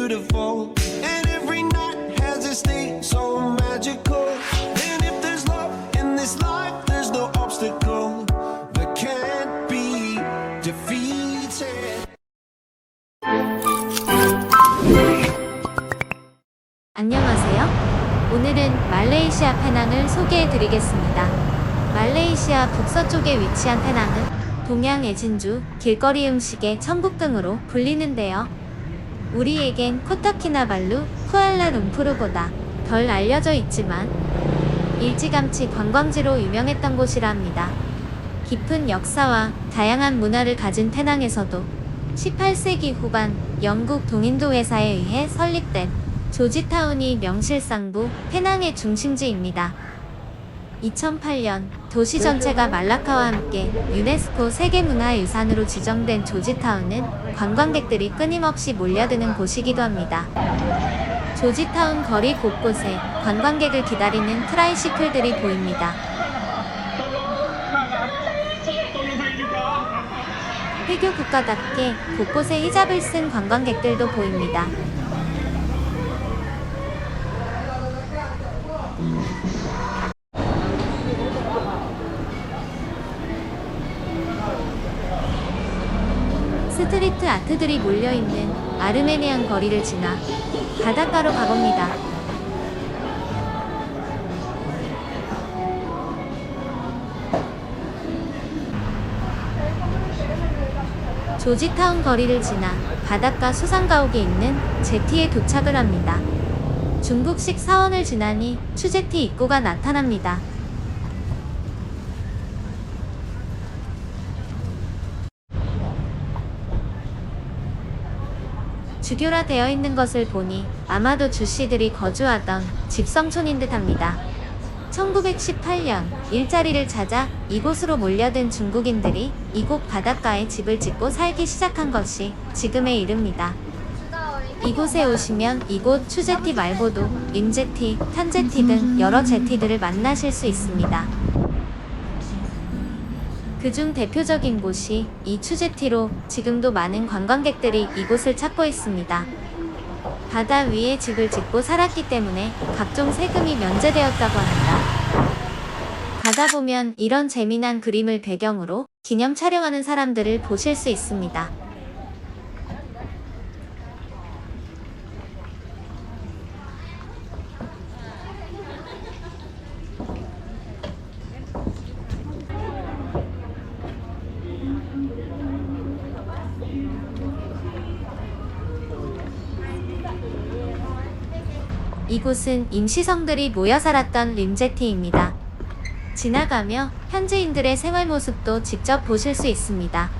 beautiful. And every night has a state so magical. And if there's love in this life, there's no obstacle that can't be defeated. 안녕하세요. 오늘은 말레이시아 페낭을 소개해 드리겠습니다. 말레이시아 북서쪽에 위치한 페낭은 동양 애진주, 길거리 음식의 천국 등으로 불리는데요. 우리에겐 코타키나발루, 쿠알라룸푸르보다 덜 알려져 있지만 일찌감치 관광지로 유명했던 곳이라 합니다. 깊은 역사와 다양한 문화를 가진 페낭에서도 18세기 후반 영국 동인도 회사에 의해 설립된 조지타운이 명실상부 페낭의 중심지입니다. 2008년 도시 전체가 말라카와 함께 유네스코 세계문화유산으로 지정된 조지타운은 관광객들이 끊임없이 몰려드는 곳이기도 합니다. 조지타운 거리 곳곳에 관광객을 기다리는 트라이시클들이 보입니다. 회교 국가답게 곳곳에 히잡을 쓴 관광객들도 보입니다. 아트들이 몰려있는 아르메니안 거리를 지나 바닷가로 가봅니다. 조지타운 거리를 지나 바닷가 수상가옥에 있는 제티에 도착을 합니다. 중국식 사원을 지나니 추제티 입구가 나타납니다. 주교라 되어 있는 것을 보니 아마도 주씨들이 거주하던 집성촌인 듯 합니다. 1918년 일자리를 찾아 이곳으로 몰려든 중국인들이 이곳 바닷가에 집을 짓고 살기 시작한 것이 지금에 이릅니다. 이곳에 오시면 이곳 추제티 말고도 림제티, 탄제티 등 여러 제티들을 만나실 수 있습니다. 그중 대표적인 곳이 이 추제티로 지금도 많은 관광객들이 이곳을 찾고 있습니다. 바다 위에 집을 짓고 살았기 때문에 각종 세금이 면제되었다고 합니다. 가다 보면 이런 재미난 그림을 배경으로 기념 촬영하는 사람들을 보실 수 있습니다. 이곳은 임시성들이 모여 살았던 림제티입니다. 지나가며 현지인들의 생활 모습도 직접 보실 수 있습니다.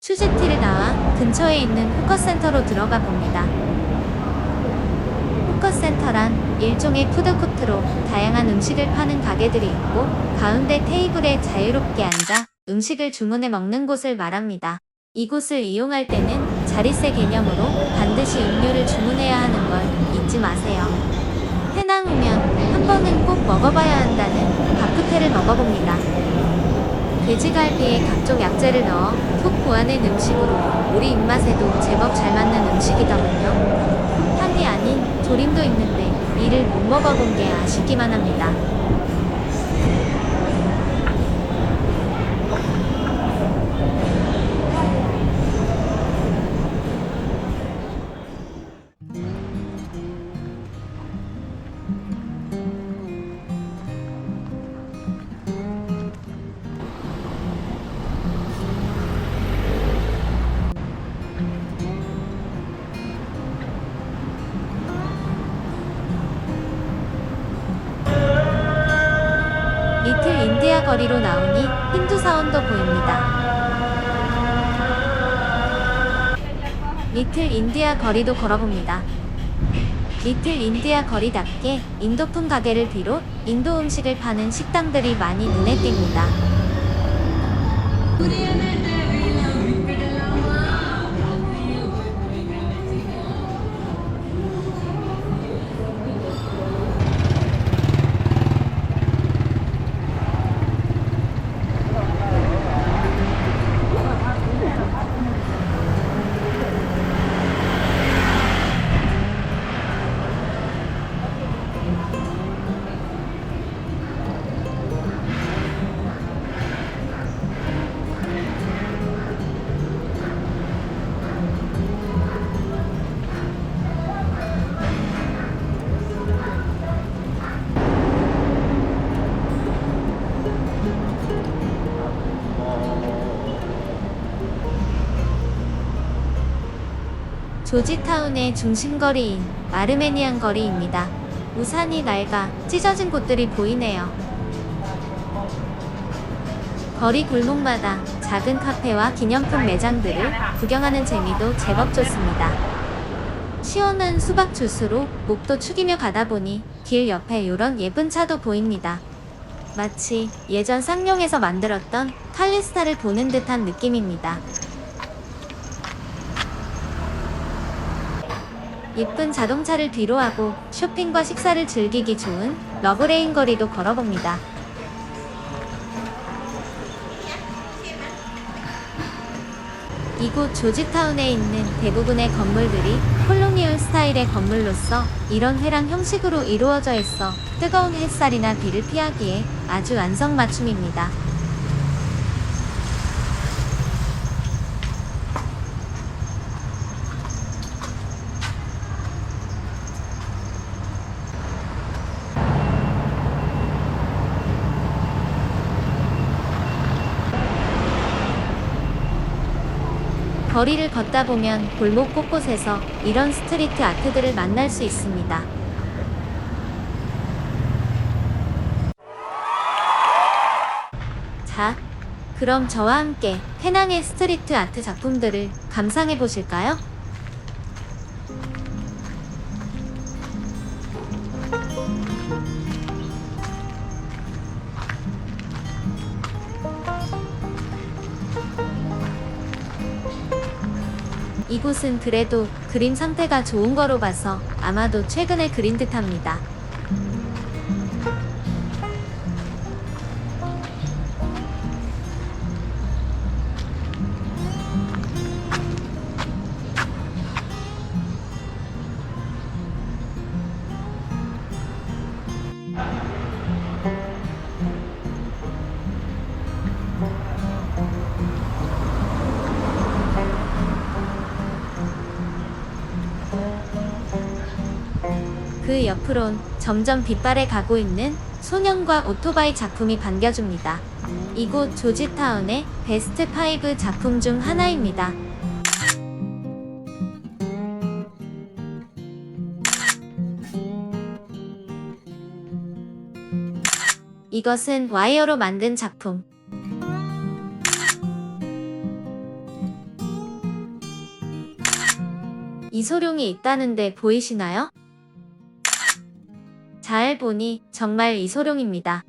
추제티를 나와 근처에 있는 후커센터로 들어가 봅니다. 후커센터란 일종의 푸드코트로 다양한 음식을 파는 가게들이 있고 가운데 테이블에 자유롭게 앉아 음식을 주문해 먹는 곳을 말합니다. 이곳을 이용할 때는 자리세 개념으로 반드시 음료를 주문해야 하는 걸 잊지 마세요. 해낭 오면 한 번은 꼭 먹어봐야 한다는 바크테를 먹어봅니다. 돼지갈비에 각종 약재를 넣어 톡 고아낸 음식으로 우리 입맛에도 제법 잘 맞는 음식이더군요. 한이 아닌 조림도 있는데 이를 못 먹어본 게 아쉽기만 합니다. 거리로 나오니 힌두 사원도 보입니다. 리틀 인디아 거리도 걸어봅니다. 리틀 인디아 거리답게 인도풍 가게를 비롯 인도 음식을 파는 식당들이 많이 눈에 띕니다. 조지타운의 중심거리인 아르메니안 거리입니다. 우산이 낡아 찢어진 곳들이 보이네요. 거리 골목마다 작은 카페와 기념품 매장들을 구경하는 재미도 제법 좋습니다. 시원한 수박 주스로 목도 축이며 가다 보니 길 옆에 요런 예쁜 차도 보입니다. 마치 예전 쌍용에서 만들었던 칼리스타를 보는 듯한 느낌입니다. 예쁜 자동차를 뒤로하고 쇼핑과 식사를 즐기기 좋은 러브레인 거리도 걸어봅니다. 이곳 조지타운에 있는 대부분의 건물들이 콜로니얼 스타일의 건물로서 이런 회랑 형식으로 이루어져 있어 뜨거운 햇살이나 비를 피하기에 아주 안성맞춤입니다. 거리를 걷다 보면 골목 곳곳에서 이런 스트리트 아트들을 만날 수 있습니다. 자, 그럼 저와 함께 페낭의 스트리트 아트 작품들을 감상해 보실까요? 곳은 그래도 그림 상태가 좋은 거로 봐서 아마도 최근에 그린 듯 합니다. 그 옆으론 점점 빛발에 가고 있는 소년과 오토바이 작품이 반겨줍니다. 이곳 조지타운의 베스트 5 작품 중 하나입니다. 이것은 와이어로 만든 작품. 이소룡이 있다는데 보이시나요? 잘 보니 정말 이소룡입니다.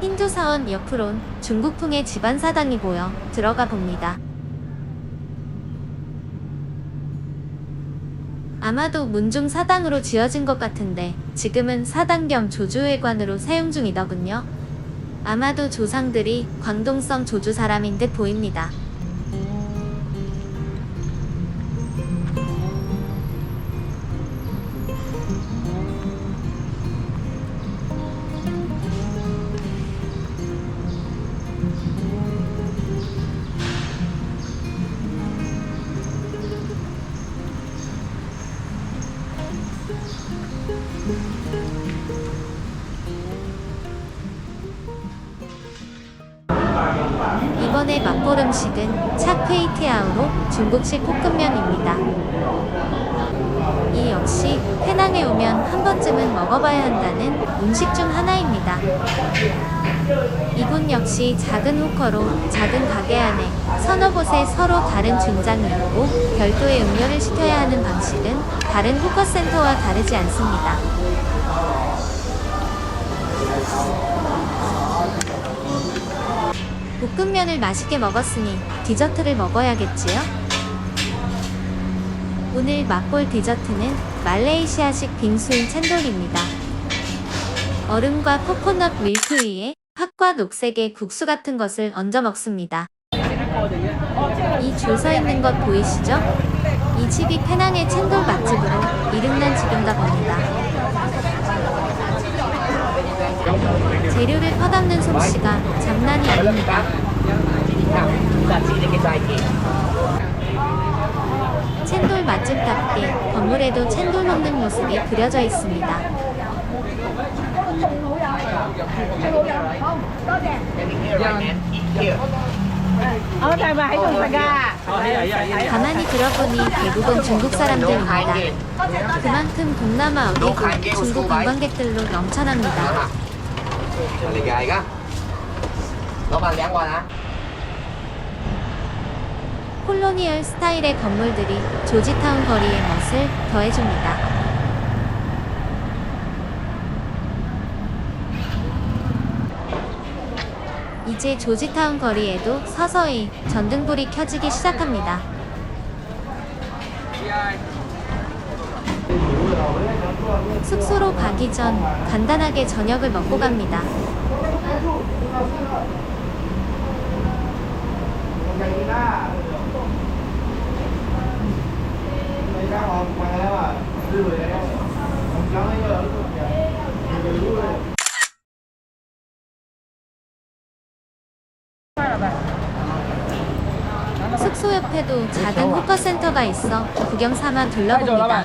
힌두 사원 옆으론 중국풍의 집안 사당이 보여 들어가 봅니다. 아마도 문중 사당으로 지어진 것 같은데 지금은 사당 겸 조주회관으로 사용 중이더군요. 아마도 조상들이 광동성 조주 사람인 듯 보입니다. 이번에 맛볼 음식은 차크이티아우로 중국식 볶음면입니다. 이 역시 페낭에 오면 한 번쯤은 먹어봐야 한다는 음식 중 하나입니다. 이곳 역시 작은 호커로 작은 가게 안에 서너 곳에 서로 다른 중장이 있고 별도의 음료를 시켜야 하는 방식은 다른 호커센터와 다르지 않습니다. 볶음면을 맛있게 먹었으니 디저트를 먹어야겠지요? 오늘 맛볼 디저트는 말레이시아식 빙수인 챈돌입니다. 얼음과 코코넛 밀크 위에 팥과 녹색의 국수 같은 것을 얹어 먹습니다. 이 줄 서 있는 것 보이시죠? 이 집이 페낭의 챈돌 맛집으로 이름난 집인가 봅니다. 재료를 퍼담는 솜씨가 장난이 아닙니다. 챈돌 맛집답게 건물에도 챈돌 먹는 모습이 그려져 있습니다. 가만히 들어보니 대부분 중국 사람들입니다. 그만큼 동남아 어디고 중국 관광객들로 넘쳐납니다. Đáng qua hả? 콜로니얼 스타일의 건물들이 조지타운 거리의 멋을 더해줍니다. 이제 조지타운 거리에도 서서히 전등불이 켜지기 시작합니다. 숙소로 가기 전 간단하게 저녁을 먹고 갑니다. 숙소 옆에도 작은 호커센터가 있어 구경 삼아 둘러봅니다.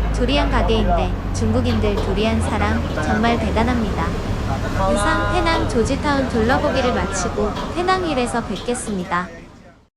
두리안 가게인데 중국인들 두리안 사랑 정말 대단합니다. 이상 페낭 조지타운 둘러보기를 마치고 페낭 힐에서 뵙겠습니다.